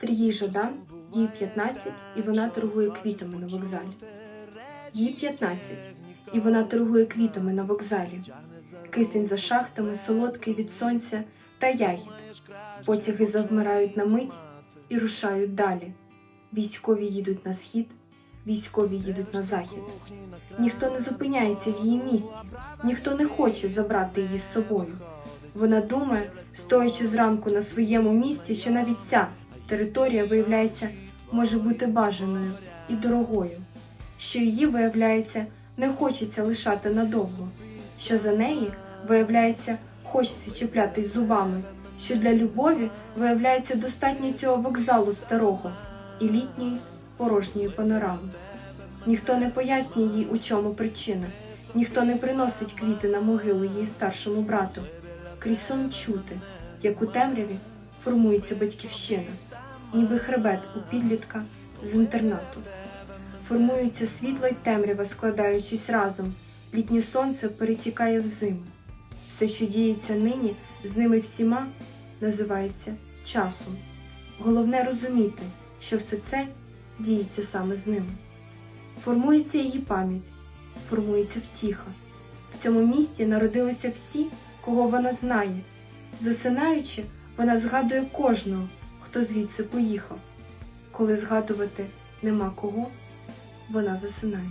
Сергій Жадан, їй 15, і вона торгує квітами на вокзалі. Їй 15, і вона торгує квітами на вокзалі. Кисень за шахтами, солодкий від сонця та ягід. Потяги завмирають на мить і рушають далі. Військові їдуть на схід, військові їдуть на захід. Ніхто не зупиняється в її місті, ніхто не хоче забрати її з собою. Вона думає, стоячи зранку на своєму місці, що навіть ця територія, виявляється, може бути бажаною і дорогою, що її, виявляється, не хочеться лишати надовго, що за неї, виявляється, хочеться чіплятись зубами, що для любові, виявляється, достатньо цього вокзалу старого і літньої порожньої панорами. Ніхто не пояснює їй, у чому причина, ніхто не приносить квіти на могилу її старшому брату. Крізь сон чути, як у темряві формується батьківщина, ніби хребет у підлітка з інтернату. Формується світло й темрява, складаючись разом. Літнє сонце перетікає в зиму. Все, що діється нині, з ними всіма, називається часом. Головне розуміти, що все це діється саме з ними. Формується її пам'ять, формується втіха. В цьому місті народилися всі, кого вона знає. Засинаючи, вона згадує кожного, хто звідси поїхав. Коли згадувати нема кого, вона засинає.